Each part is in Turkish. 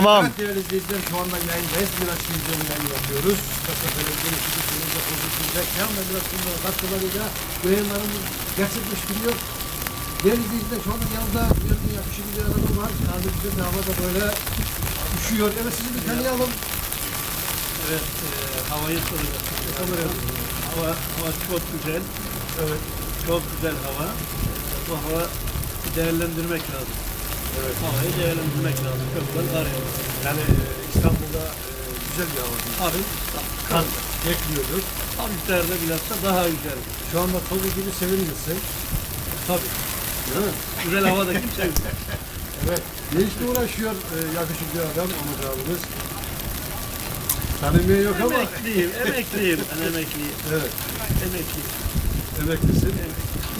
Tamam. Evet değerli izleyiciler şu anda yayındayız. Miraç Bilgi'nin yayın yapıyoruz. Kasa Belediye Şirketi'nde pozitif reklam ve Miraç Bilgi'nin katkılarıyla yayınlarımız gerçekleştiriyor. Değerli izleyiciler şu anda yanında bir yakışıklı bir adam var. Yani bizim de havada böyle üşüyor. Evet sizi bir tanıyalım. Evet, e, havayı soruyorsunuz. Hava, hava çok güzel. Evet. Çok güzel hava. Bu hava değerlendirmek lazım. Evet. Havayı değerlendirmek lazım. Güzel kar yağıyor. Yani e, İstanbul'da e, güzel bir hava. değil. Hafif, Kan bekliyoruz. hafiflerde bilhassa daha güzel. Şu anda Tobi gibi sevinirsin. Tabii. Değil mi? Güzel havada kim sevmiyor? Evet. Ne işle uğraşıyor e, yakışıklı adam Ahmet abimiz? Tanımıyor yok ama. emekliyim, emekliyim. Ben emekliyim. Evet. Emekliyim. Emeklisin.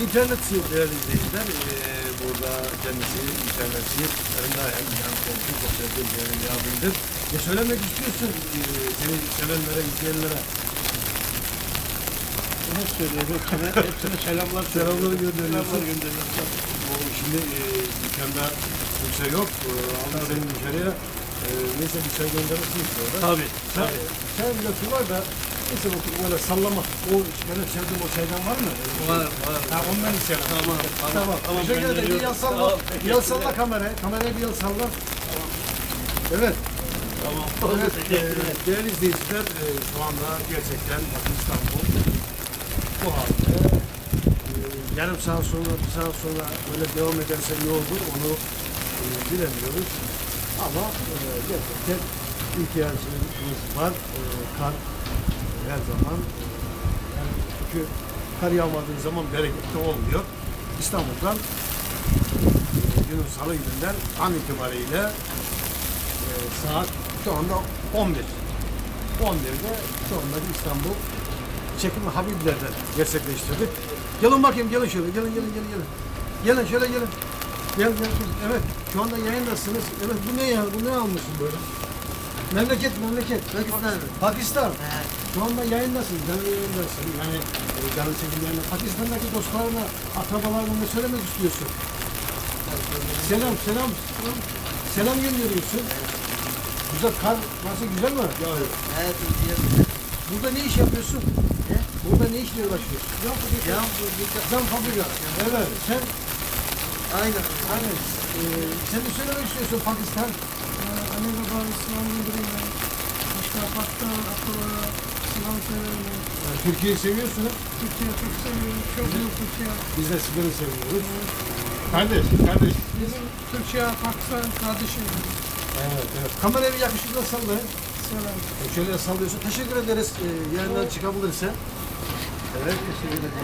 İnternetçi değerli izleyiciler. Ee, burada kendisi internetçi. Benim de hem yan komşum çok sevdiğim değerli abimdir. Ne söylemek istiyorsun ee, seni sevenlere, izleyenlere? Ne söylüyor? Hepsine, hepsine selamlar. Selamlar gönderiyorsun. Selamlar gönderiyorsun. Bu şimdi e, dükkanda kimse yok. E, aldım seni dışarıya. E, neyse bir çay gönderirsin sonra. Tabii. Sen, Tabii. sen lafı var da neyse bakın böyle sallama. O benim sevdiğim o çaydan var mı? Var, var. Ha ondan isterim. Tamam, tamam. Tamam. Tamam, Teşekkür ederim. Bir yıl salla. Tamam, Bir yıl salla kameraya. Kameraya bir yıl salla. Evet. Tamam. Evet. E, değerli izleyiciler e, şu anda gerçekten İstanbul bu halde. E, yarım saat sonra, bir saat sonra böyle devam ederse ne olur onu e, bilemiyoruz. Ama e, gerçekten ihtiyacımız var. E, kar her zaman e, çünkü kar yağmadığı zaman bereketli olmuyor. İstanbul'dan e, günün salı gününden an itibariyle e, saat şu anda 11. 11'de şu anda İstanbul çekimi Habibler'den gerçekleştirdik. Gelin bakayım gelin şöyle gelin gelin gelin gelin. Gelin şöyle gelin. Gel gel gel. Evet şu anda yayındasınız. Evet bu ne ya? Bu ne almışsın böyle? Memleket memleket. Pakistan. Pakistan. Şu anda yayındasın. Canlı yayındasın. Yani e, canlı çekimlerine. Pakistan'daki dostlarına, akrabalarına ne söylemek istiyorsun? Selam selam. Selam gönderiyorsun. Güzel kar nasıl güzel mi? Yağıyor. Evet, izliyorum. Burada ne iş yapıyorsun? Ne? Burada ne işle uğraşıyorsun? Cam fabrika. Cam fabrika. Evet. Sen Aynen. aynen. Ee, sen ne söylemek istiyorsun Pakistan? Başka Pakistan, Akıl'a, İslam severim. Yani Türkiye'yi seviyorsun. ha? Türkiye çok seviyorum. Çok büyük Türkiye. Biz de sizleri seviyoruz. Kardeş, kardeş. Bizim Türkiye, Pakistan kardeşimiz. Evet, evet. Kamerayı yakışıklı sallayın. Selam. Şöyle sallıyorsun. Teşekkür ederiz. Ee, yayından çıkabilirse. Evet, teşekkür ederim.